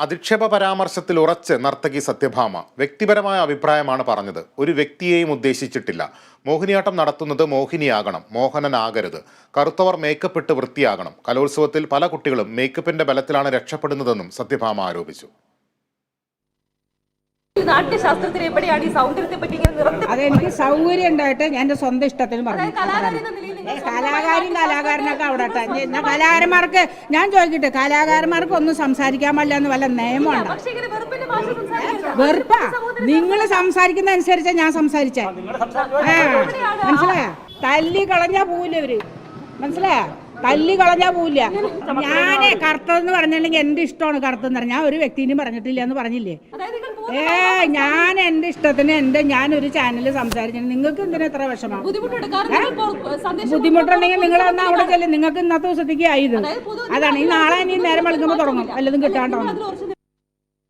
അധിക്ഷേപ പരാമർശത്തിൽ ഉറച്ച് നർത്തകി സത്യഭാമ. വ്യക്തിപരമായ അഭിപ്രായമാണ് പറഞ്ഞത്. ഒരു വ്യക്തിയെയും ഉദ്ദേശിച്ചിട്ടില്ല. മോഹിനിയാട്ടം നടത്തുന്നത് മോഹിനിയാകണം. മോഹനനാകരുത്. കറുത്തവർ മേക്കപ്പ് ഇട്ട് വൃത്തിയാകണം. കലോത്സവത്തിൽ പല കുട്ടികളും മേക്കപ്പിന്റെ ബലത്തിലാണ് രക്ഷപ്പെടുന്നതെന്നും സത്യഭാമ ആരോപിച്ചു. നാട്യശാസ്ത്രത്തിൽ എവിടെയാണ് ഈ സൗന്ദര്യത്തെ പറ്റി അതെനിക്ക് സൗകര്യം ഉണ്ടായിട്ട് ഞാൻ സ്വന്തം ഇഷ്ടത്തിന് പറഞ്ഞു. കലാകാരി കലാകാരനൊക്കെ അവിടെ. ഞാൻ കലാകാരന്മാർക്ക് ഞാൻ ചോദിക്കട്ടെ കലാകാരന്മാർക്ക് ഒന്നും സംസാരിക്കാൻ പാടില്ല എന്ന് വല്ല നിയമമുണ്ടോ. വെറുപ്പാ. നിങ്ങൾ സംസാരിക്കുന്ന അനുസരിച്ചാ ഞാൻ സംസാരിച്ചേ. ആ മനസ്സിലായ? തല്ലി കളഞ്ഞാ പോവില്ല ഇവർ? മനസ്സിലായ? തല്ലി കളഞ്ഞാ പോവില്ല. ഞാനേ കറുത്തതെന്ന് പറഞ്ഞില്ലെങ്കിൽ എന്റെ ഇഷ്ടമാണ് കറുത്തെന്ന് പറഞ്ഞാൽ ഞാൻ ഒരു വ്യക്തിനും പറഞ്ഞിട്ടില്ല എന്ന് പറഞ്ഞില്ലേ? ഏ ഞാൻ എന്റെ ഇഷ്ടത്തിന് എന്റെ ഞാൻ ഒരു ചാനലിൽ സംസാരിച്ചു നിങ്ങൾക്ക് എന്തിനാ എത്ര വിഷമം? ബുദ്ധിമുട്ടുണ്ടെങ്കിൽ നിങ്ങൾ എന്നാ അവിടെ ചെല്ലും? നിങ്ങൾക്ക് ഇന്നത്തെ ദിവസത്തേക്ക് ആയത് അതാണ്. ഈ നാളെ ഇനി നേരം വെളുക്കുമ്പോൾ തുടങ്ങും. വല്ലതും കിട്ടാണ്ടോ